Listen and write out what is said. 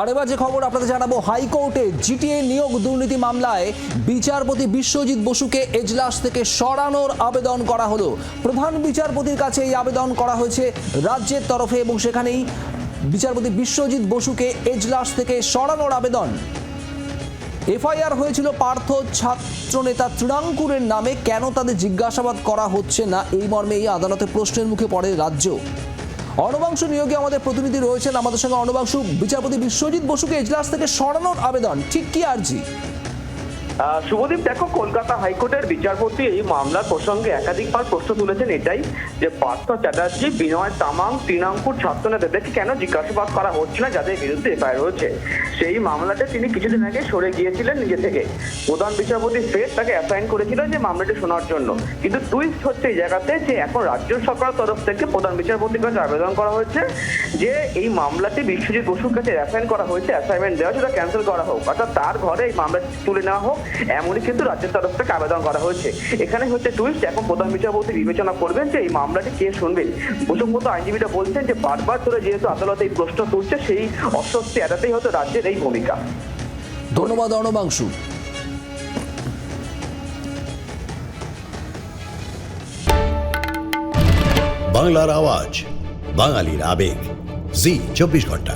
আর এবার যে খবর আপনাদের জানাব। হাইকোর্টে জিটিএ নিয়োগ দুর্নীতি মামলায় বিচারপতি বিশ্বজিৎ বসুকে এজলাস থেকে সরানোর আবেদন করা হলো। প্রধান বিচারপতির কাছে এই আবেদন করা হয়েছে রাজ্যের তরফে এবং সেখানেই বিচারপতি বিশ্বজিৎ বসুকে এজলাস থেকে সরানোর আবেদন। এফআইআর হয়েছিল পার্থ ছাত্রনেতা তৃণাঙ্কুরের নামে। কেন তাদের জিজ্ঞাসাবাদ করা হচ্ছে না? এই মর্মে এই আদালতে প্রশ্নের মুখে পড়ে রাজ্য। অনবাংশু নিয়োগে আমাদের প্রতিনিধি রয়েছেন আমাদের সঙ্গে অনবাংশ বিচারপতি বিশ্বজিৎ বসুকে এজলাস থেকে সরানোর আবেদন। ঠিক কি আর্জি? শুভদীপ, দেখো, কলকাতা হাইকোর্টের বিচারপতি এই মামলার প্রসঙ্গে একাধিকবার প্রশ্ন তুলেছেন এটাই, যে পার্থ চ্যাটার্জি, বিনয় তামাং তৃণাঙ্কুর ছাত্রনেতাদেরকে কেন জিজ্ঞাসাবাদ করা হচ্ছে না, যাদের বিরুদ্ধে এফআইআর হয়েছে? সেই মামলাতে তিনি কিছুদিন আগে সরে গিয়েছিলেন নিজে থেকে। প্রধান বিচারপতি ফের তাকে অ্যাসাইন করেছিল যে মামলাটি শোনার জন্য। কিন্তু টুইস্ট হচ্ছে এই জায়গাতে যে এখন রাজ্য সরকার তরফ থেকে প্রধান বিচারপতির কাছে আবেদন করা হয়েছে যে এই মামলাটি বিশ্বজিৎ বসুর কাছে অ্যাসাইন করা হয়েছে অ্যাসাইনমেন্ট দেওয়া সেটা ক্যান্সেল করা হোক। অর্থাৎ তার ঘরে এই মামলাটি তুলে নেওয়া হোক। এমনই কিন্তু রাজ্যের তরফ থেকে আবেদন করা হয়েছে। এখানে হচ্ছে টুইস্ট এখন প্রধান বিচারপতি বিবেচনা করবেন যে এই মামলাটি কে শুনবে। প্রসঙ্গত আইনজীবীরা বলছেন যে বারবার ধরে যেহেতু আদালত এই প্রশ্ন তুলছে সেই অস্বস্তি এড়াতেই হয়তো রাজ্যের এই ভূমিকা। ধন্যবাদ অনবাংশু। বাংলার আওয়াজ বাঙালির আবেগ। জি চব্বিশ ঘণ্টা।